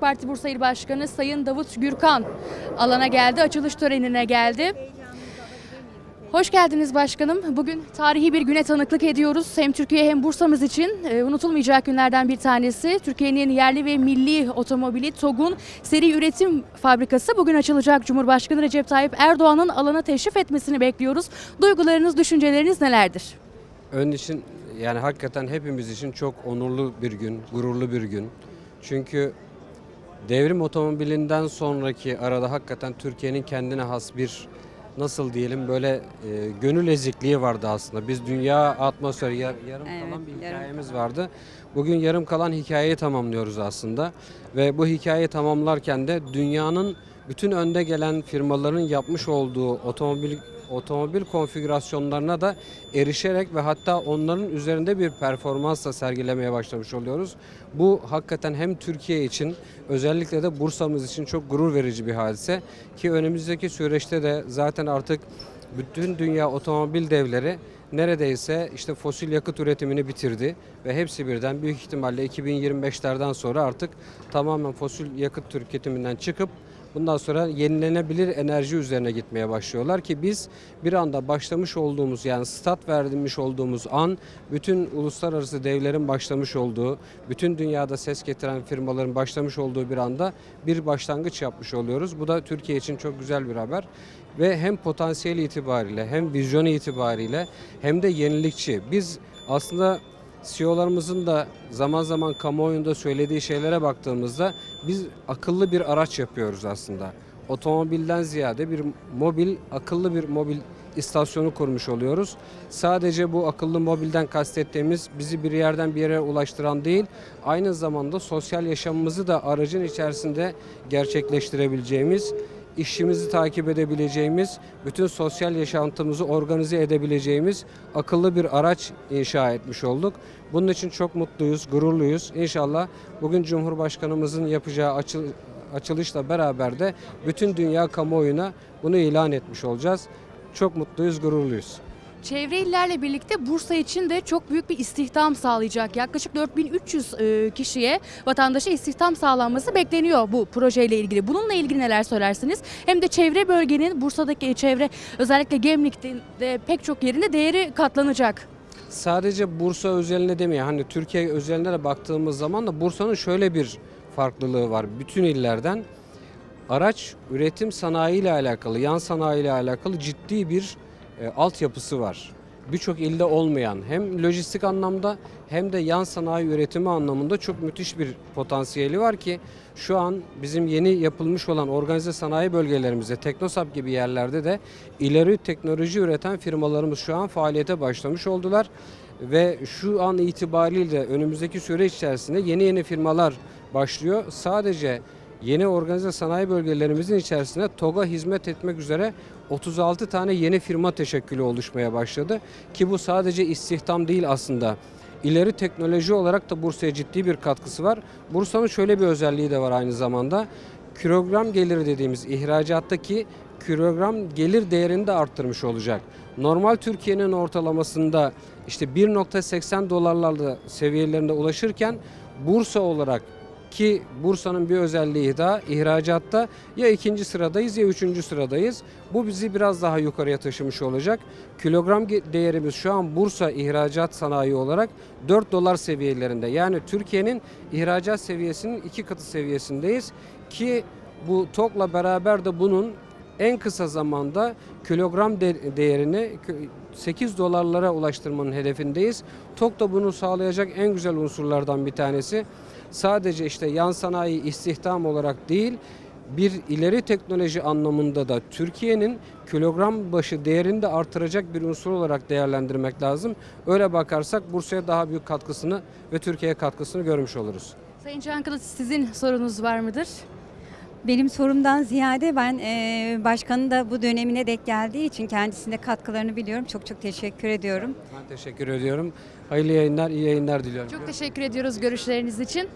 Parti Bursa İl Başkanı Sayın Davut Gürkan alana geldi, açılış törenine geldi. Hoş geldiniz başkanım. Bugün tarihi bir güne tanıklık ediyoruz. Hem Türkiye hem Bursa'mız için e, unutulmayacak günlerden bir tanesi. Türkiye'nin yerli ve milli otomobili TOG'un seri üretim fabrikası bugün açılacak. Cumhurbaşkanı Recep Tayyip Erdoğan'ın alana teşrif etmesini bekliyoruz. Duygularınız, düşünceleriniz nelerdir? Ön için yani hakikaten hepimiz için çok onurlu bir gün, gururlu bir gün. Çünkü devrim otomobilinden sonraki arada hakikaten Türkiye'nin kendine has bir nasıl diyelim böyle e, gönül ezikliği vardı aslında. Biz dünya atmosferi yar- yarım Evet, kalan bir yarım hikayemiz vardı. Bugün yarım kalan hikayeyi tamamlıyoruz aslında. Ve bu hikayeyi tamamlarken de dünyanın bütün önde gelen firmaların yapmış olduğu otomobil otomobil konfigürasyonlarına da erişerek ve hatta onların üzerinde bir performansla sergilemeye başlamış oluyoruz. Bu hakikaten hem Türkiye için özellikle de Bursa'mız için çok gurur verici bir hadise ki önümüzdeki süreçte de zaten artık bütün dünya otomobil devleri neredeyse işte fosil yakıt üretimini bitirdi ve hepsi birden büyük ihtimalle 2025'lerden sonra artık tamamen fosil yakıt tüketiminden çıkıp bundan sonra yenilenebilir enerji üzerine gitmeye başlıyorlar ki biz bir anda başlamış olduğumuz yani stat vermiş olduğumuz an bütün uluslararası devlerin başlamış olduğu, bütün dünyada ses getiren firmaların başlamış olduğu bir anda bir başlangıç yapmış oluyoruz. Bu da Türkiye için çok güzel bir haber ve hem potansiyel itibariyle hem vizyon itibariyle hem de yenilikçi. Biz aslında CEO'larımızın da zaman zaman kamuoyunda söylediği şeylere baktığımızda biz akıllı bir araç yapıyoruz aslında. Otomobilden ziyade bir mobil, akıllı bir mobil istasyonu kurmuş oluyoruz. Sadece bu akıllı mobilden kastettiğimiz bizi bir yerden bir yere ulaştıran değil, aynı zamanda sosyal yaşamımızı da aracın içerisinde gerçekleştirebileceğimiz işimizi takip edebileceğimiz, bütün sosyal yaşantımızı organize edebileceğimiz akıllı bir araç inşa etmiş olduk. Bunun için çok mutluyuz, gururluyuz. İnşallah bugün Cumhurbaşkanımızın yapacağı açıl açılışla beraber de bütün dünya kamuoyuna bunu ilan etmiş olacağız. Çok mutluyuz, gururluyuz. Çevre illerle birlikte Bursa için de çok büyük bir istihdam sağlayacak. Yaklaşık 4300 e, kişiye vatandaşa istihdam sağlanması bekleniyor bu projeyle ilgili. Bununla ilgili neler söylersiniz? Hem de çevre bölgenin Bursa'daki çevre özellikle Gemlik'te pek çok yerinde değeri katlanacak. Sadece Bursa özeline demiyor. Hani Türkiye özeline de baktığımız zaman da Bursa'nın şöyle bir farklılığı var. Bütün illerden araç üretim sanayi ile alakalı, yan sanayi ile alakalı ciddi bir e, altyapısı var. Birçok ilde olmayan hem lojistik anlamda hem de yan sanayi üretimi anlamında çok müthiş bir potansiyeli var ki şu an bizim yeni yapılmış olan organize sanayi bölgelerimizde Teknosap gibi yerlerde de ileri teknoloji üreten firmalarımız şu an faaliyete başlamış oldular ve şu an itibariyle önümüzdeki süre içerisinde yeni yeni firmalar başlıyor. Sadece yeni organize sanayi bölgelerimizin içerisinde TOG'a hizmet etmek üzere 36 tane yeni firma teşekkülü oluşmaya başladı. Ki bu sadece istihdam değil aslında. İleri teknoloji olarak da Bursa'ya ciddi bir katkısı var. Bursa'nın şöyle bir özelliği de var aynı zamanda. Kilogram geliri dediğimiz ihracattaki kilogram gelir değerini de arttırmış olacak. Normal Türkiye'nin ortalamasında işte 1.80 dolarlarda seviyelerinde ulaşırken Bursa olarak ki Bursa'nın bir özelliği daha ihracatta ya ikinci sıradayız ya üçüncü sıradayız. Bu bizi biraz daha yukarıya taşımış olacak. Kilogram değerimiz şu an Bursa ihracat sanayi olarak 4 dolar seviyelerinde. Yani Türkiye'nin ihracat seviyesinin iki katı seviyesindeyiz ki bu TOK'la beraber de bunun en kısa zamanda kilogram de- değerini kö- 8 dolarlara ulaştırmanın hedefindeyiz. TOK da bunu sağlayacak en güzel unsurlardan bir tanesi. Sadece işte yan sanayi istihdam olarak değil, bir ileri teknoloji anlamında da Türkiye'nin kilogram başı değerini de artıracak bir unsur olarak değerlendirmek lazım. Öyle bakarsak Bursa'ya daha büyük katkısını ve Türkiye'ye katkısını görmüş oluruz. Sayın Çankılıç sizin sorunuz var mıdır? Benim sorumdan ziyade ben e, başkanın da bu dönemine dek geldiği için kendisine katkılarını biliyorum. Çok çok teşekkür ediyorum. Ben teşekkür ediyorum. Hayırlı yayınlar, iyi yayınlar diliyorum. Çok teşekkür ediyoruz görüşleriniz için.